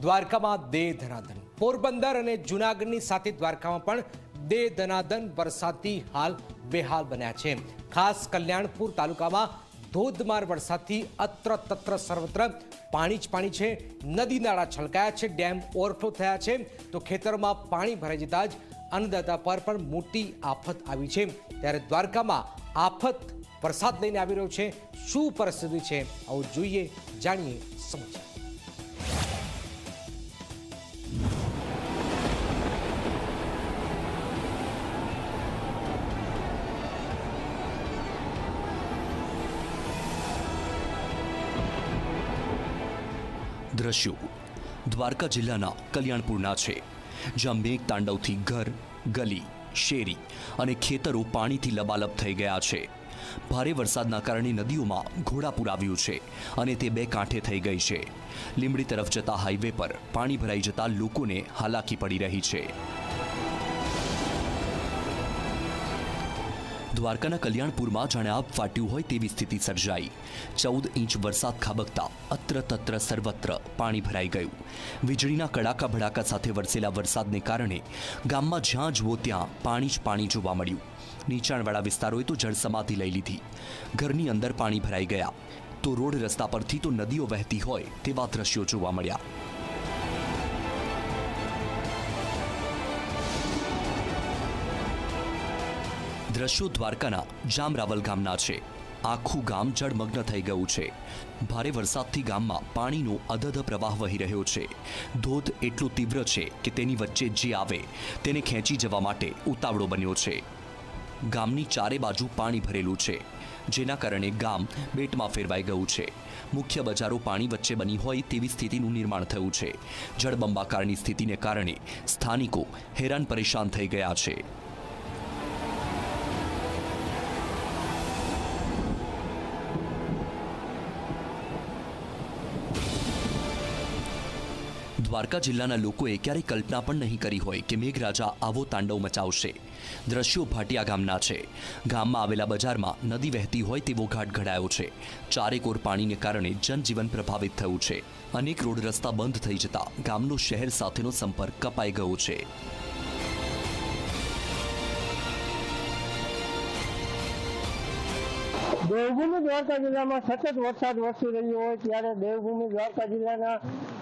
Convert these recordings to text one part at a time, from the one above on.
દ્વારકામાં દે ધનાધન. પોરબંદર અને જૂનાગઢની સાથે દ્વારકામાં પણ દે ધનાધન વરસાદથી હાલ બેહાલ બન્યા છે. ખાસ કલ્યાણપુર તાલુકામાં ધોધમાર વરસાદથી અત્ર તત્ર સર્વત્ર પાણી જ પાણી છે. નદી નાળા છલકાયા છે, ડેમ ઓવરફ્લો થયા છે. તો ખેતરમાં પાણી ભરાઈ જતા જ અન્નદાતા પર પણ મોટી આફત આવી છે. ત્યારે દ્વારકામાં આફત વરસાદ લઈને આવી રહ્યો છે. શું પરિસ્થિતિ છે? આવું જોઈએ, જાણીએ સમજીએ દ્રશ્યો દ્વારકા જિલ્લાના કલ્યાણપુરના છે, જ્યાં મેઘ તાંડવથી ઘર, ગલી, શેરી અને ખેતરો પાણીથી લબાલબ થઈ ગયા છે. ભારે વરસાદના કારણે નદીઓમાં ઘોડાપુર આવ્યું છે અને તે બે કાંઠે થઈ ગઈ છે. લીંબડી તરફ જતા હાઈવે પર પાણી ભરાઈ જતા લોકોને હાલાકી પડી રહી છે. દ્વારકાના કલ્યાણપુરમાં જાણે ફાટ્યું હોય તેવી સ્થિતિ સર્જાઈ. ચૌદ ઇંચ વરસાદ ખાબકતા અત્ર તત્ર સર્વત્ર પાણી ભરાઈ ગયું. વીજળીના કડાકા ભડાકા સાથે વરસેલા વરસાદને કારણે ગામમાં જ્યાં જુઓ ત્યાં પાણી જ પાણી જોવા મળ્યું. નીચાણવાળા વિસ્તારોએ તો જળસમાધિ લઈ લીધી. ઘરની અંદર પાણી ભરાઈ ગયા. તો રોડ રસ્તા પરથી તો નદીઓ વહેતી હોય તેવા દ્રશ્યો જોવા મળ્યા. દ્રશ્યો દ્વારકાના જામરાવલ ગામના છે. આખું ગામ જળમગ્ન થઈ ગયું છે. ભારે વરસાદથી ગામમાં પાણીનો અધધ પ્રવાહ વહી રહ્યો છે. ધોધ એટલો તીવ્ર છે કે તેની વચ્ચે જે આવે તેને ખેંચી જવા માટે ઉતાવળો બન્યો છે. ગામની ચારે બાજુ પાણી ભરેલું છે, જેના કારણે ગામ બેટમાં ફેરવાઈ ગયું છે. મુખ્ય બજારો પાણી વચ્ચે બની હોય તેવી સ્થિતિનું નિર્માણ થયું છે. જળબંબાકારની સ્થિતિને કારણે સ્થાનિકો હેરાન પરેશાન થઈ ગયા છે. દ્વારકા જિલ્લાના લોકોએ ક્યારેય કલ્પના પણ નહીં કરી હોય કે મેઘરાજા આવો તાંડવ મચાવશે. દ્રશ્યો ભાટિયા ગામના છે. ગામમાં આવેલા બજારમાં નદી વહેતી હોય તેવો ઘાટ ઘડાયો છે. ચારેકોર પાણીને કારણે જનજીવન પ્રભાવિત થયું છે. અનેક રોડ રસ્તા બંધ થઈ જતા ગામનો શહેર સાથેનો સંપર્ક કપાઈ ગયો છે. દેવભૂમિ દ્વારકા જિલ્લામાં સતત વરસાદ વરસી રહ્યો હોય ત્યારે દેવભૂમિ દ્વારકા જિલ્લાના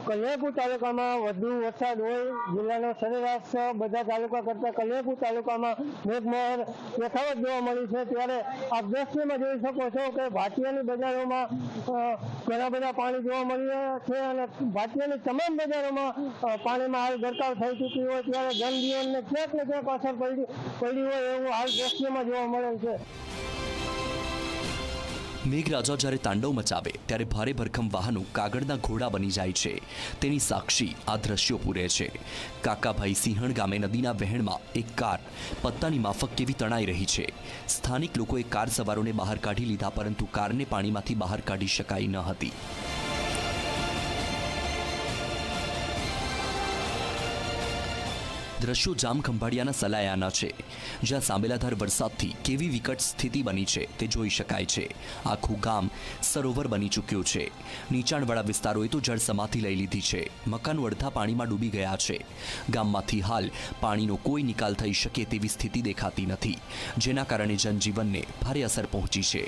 કલ્યાણપુર તાલુકામાં વધુ વરસાદ હોય, જિલ્લાનો સરેરાશ બધા તાલુકા કરતાં કલ્યાણપુર તાલુકામાં મેઘમહેર યથાવત જોવા મળી છે. ત્યારે આપ દ્રશ્યમાં જોઈ શકો છો કે ભાટિયાની બજારોમાં ઘણા બધા પાણી જોવા મળી રહ્યા છે અને ભાટિયાની તમામ બજારોમાં પાણીમાં હાલ ગરકાવ થઈ ચૂકી હોય ત્યારે જનજીવનને ક્યાંક ને ક્યાંક અસર પડી પડી હોય એવું હાલ દ્રશ્યમાં જોવા મળેલ છે. મેઘરાજા જ્યારે તાંડવ મચાવે, ત્યારે ભારે ભરખમ વાહનો કાગળના ઘોડા બની જાય છે. તેની સાક્ષી આ દ્રશ્યો પૂરે છે. કાકાભાઈ સિંહણ ગામે નદીના વહેણમાં એક કાર પત્તાની માફક કેવી તણાઈ રહી છે. સ્થાનિક લોકોએ કાર સવારોને બહાર કાઢી લીધા, પરંતુ કારને પાણીમાંથી બહાર કાઢી શકાઈ ન હતી. દ્રશ્યો જામ ખંભાળિયાના સલાયાના છે. જ્યાં સાંબેલાધાર વરસાદથી કેવી વિકટ સ્થિતિ બની છે તે જોઈ શકાય છે. આખું ગામ સરોવર બની ચૂક્યું છે. નીચાણવાળા વિસ્તારોએ તો જળ સમાધિ લઈ લીધી છે. મકાન વળતા પાણીમાં ડૂબી ગયા છે. ગામમાંથી હાલ પાણીનો કોઈ નિકાલ થઈ શકે તેવી સ્થિતિ દેખાતી નથી, જેના કારણે જનજીવનને ભારે અસર પહોંચી છે.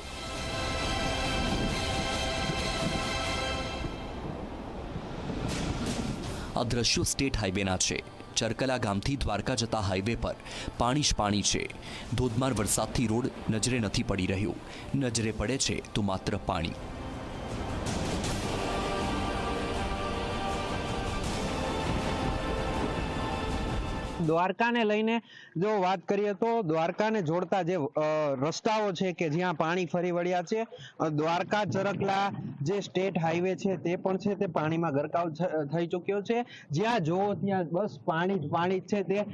આ દ્રશ્યો સ્ટેટ હાઈવેના છે. ચરકલા ગામથી દ્વારકા જતા હાઈવે પર પાણી જ પાણી છે. ધોધમાર વરસાદથી રોડ નજરે નથી પડી રહ્યો. નજરે પડે છે તો માત્ર પાણી. દ્વારકાને લઈને જો વાત કરીએ તો દ્વારકાને જોડતા જે રસ્તાઓ છે કે જ્યાં પાણી ફરી વળ્યા છે દ્વારકા ચરકલા જે સ્ટેટ હાઈવે છે તે પણ છે, તે પાણીમાં ગરકાવ થઈ ચૂક્યો છે. જ્યાં જોવો ત્યાં બસ પાણી જ પાણી છે તે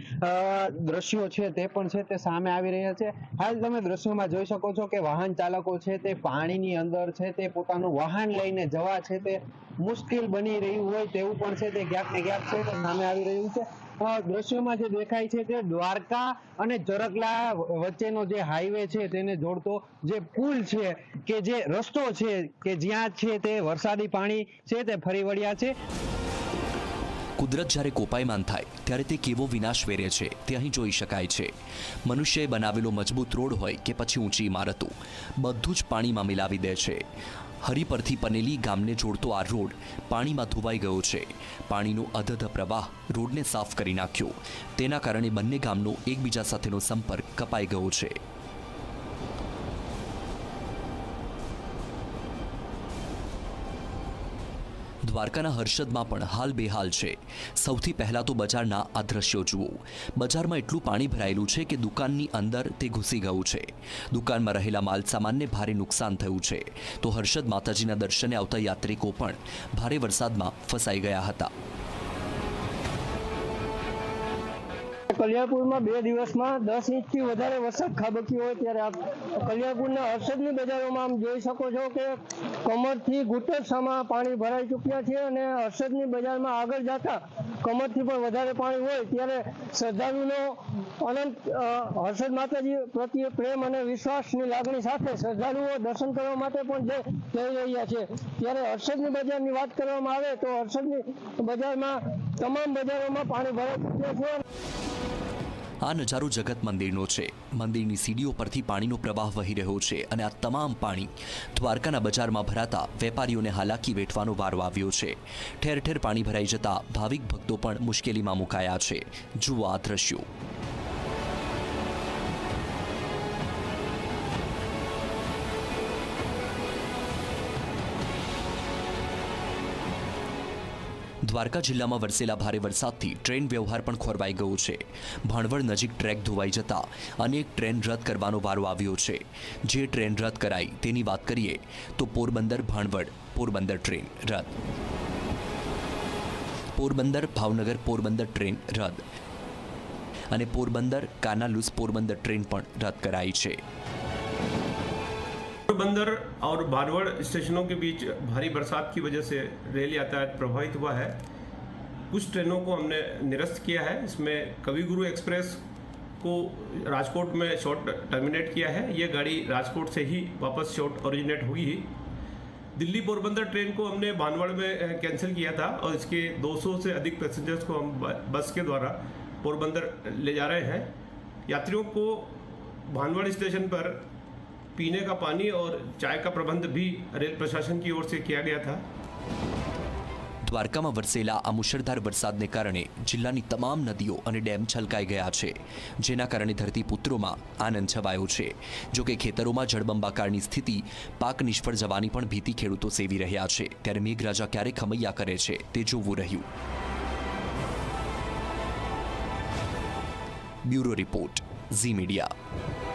દ્રશ્યો છે તે પણ છે તે સામે આવી રહ્યા છે. હાલ તમે દ્રશ્યોમાં જોઈ શકો છો કે વાહન ચાલકો છે તે પાણીની અંદર છે તે પોતાનું વાહન લઈને જવા છે તે મુશ્કેલ બની રહ્યું હોય તેવું પણ છે તે ક્યાંક ને ક્યાંક છે સામે આવી રહ્યું છે. દ્રશ્યોમાં જે દેખાય છે તે દ્વારકા અને ચરકલા વચ્ચેનો જે હાઈવે છે તેને જોડતો જે પુલ છે કે જે રસ્તો છે કે જ્યાં છે તે વરસાદી પાણી છે તે ફરી વળ્યા છે. કુદરત જ્યારે કોપાયમાન થાય, ત્યારે તે કેવો વિનાશ વેરે છે, તે અહીં જોઈ શકાય છે. મનુષ્યએ બનાવેલો મજબૂત રોડ હોય કે પછી ઊંચી ઇમારતો બધું જ પાણીમાં મિલાવી દે છે. હરી પરથી પનેલી ગામને જોડતો આ રોડ પાણીમાં ધોવાઈ ગયો છે. પાણીનો અધધ પ્રવાહ રોડને સાફ કરી નાખ્યો. તેના કારણે બંને ગામનો એકબીજા સાથેનો સંપર્ક કપાઈ ગયો છે. દ્વારકાના હર્ષદમાં પણ હાલ બેહાલ છે. સૌથી પહેલા તો બજારના આ દ્રશ્યો જુઓ. બજારમાં એટલું પાણી ભરાયેલું છે કે દુકાનની અંદર તે ઘૂસી ગયું છે. દુકાનમાં રહેલા માલસામાનને ભારે નુકસાન થયું છે. તો હર્ષદ માતાજીના દર્શને આવતા યાત્રિકો પણ ભારે વરસાદમાં ફસાઈ ગયા હતા. કલ્યાણપુરમાં બે દિવસમાં દસ ઇંચથી વધારે વરસાદ ખાબક્યો હોય ત્યારે આપ કલ્યાણપુરના હર્ષદની બજારોમાં જોઈ શકો છો કે કમરથી ઘૂંટણસામાં પાણી ભરાઈ ચૂક્યા છે અને હર્ષદની બજારમાં આગળ જતા કમરથી પણ વધારે પાણી હોય ત્યારે શ્રદ્ધાળુનો અનંત હર્ષદ માતાજી પ્રત્યે પ્રેમ અને વિશ્વાસની લાગણી સાથે શ્રદ્ધાળુઓ દર્શન કરવા માટે પણ જઈ રહ્યા છે. ત્યારે હર્ષદની બજારની વાત કરવામાં આવે તો હર્ષદની બજારમાં તમામ બજારોમાં પાણી ભરાઈ ચૂક્યા છે. આ નજારો જગત મંદિરનો છે. મંદિરની સીડીઓ પરથી પાણીનો પ્રવાહ વહી રહ્યો છે અને આ તમામ પાણી દ્વારકાના બજારમાં ભરાતા વેપારીઓને હાલાકી વેઠવાનો વારો આવ્યો છે. ઠેર ઠેર પાણી ભરાઈ જતા ભાવિક ભક્તો પણ મુશ્કેલીમાં મુકાયા છે. જુઓ આ દ્રશ્યો. દ્વારકા જિલ્લામાં વરસેલા ભારે વરસાદથી ટ્રેન વ્યવહાર પણ ખોરવાઈ ગયો છે. ભાણવડ નજીક ટ્રેક ધોવાઈ જતા અનેક ટ્રેન રદ કરવાનો વારો આવ્યો છે. જે ટ્રેન રદ કરાઈ તેની વાત કરીએ તો પોરબંદર ભાણવડ, પોરબંદર ટ્રેન રદ. પોરબંદર ભાવનગર, પોરબંદર ટ્રેન રદ. અને પોરબંદર, કાનાલુસ, પોરબંદર ટ્રેન પણ રદ કરાઈ છે. पोरबंदर और बारवड़ स्टेशनों के बीच भारी बरसात की वजह से रेल यातायात प्रभावित हुआ है। कुछ ट्रेनों को हमने निरस्त किया है। इसमें कवि गुरु एक्सप्रेस को राजकोट में शॉर्ट टर्मिनेट किया है। ये गाड़ी राजकोट से ही वापस शॉर्ट ओरिजिनेट हुई ही। दिल्ली पोरबंदर ट्रेन को हमने भानवड़ में कैंसिल किया था और इसके 200 से अधिक पैसेंजर्स को हम बस के द्वारा पोरबंदर ले जा रहे हैं। यात्रियों को भानवड़ स्टेशन पर पीने का पानी और चाय का प्रबंध भी रेल प्रशासन की ओर से किया गया था દ્વારકામાં વરસેલા આ મુશળધાર વરસાદને કારણે જિલ્લાની તમામ નદીઓ અને ડેમ છલકાઈ ગયા છે જેના કારણે ધરતીપુત્રોમાં આનંદ છવાયો છે જો કે ખેતરોમાં જળબંબાકારની સ્થિતિ પાક નિષ્ફળ જવાની પણ ભીતિ ખેડૂતો સેવી રહ્યા છે ત્યારે મેઘરાજા ક્યારે ખમૈયા કરે છે તે જોવું રહ્યું બ્યુરો રિપોર્ટ ઝી મીડિયા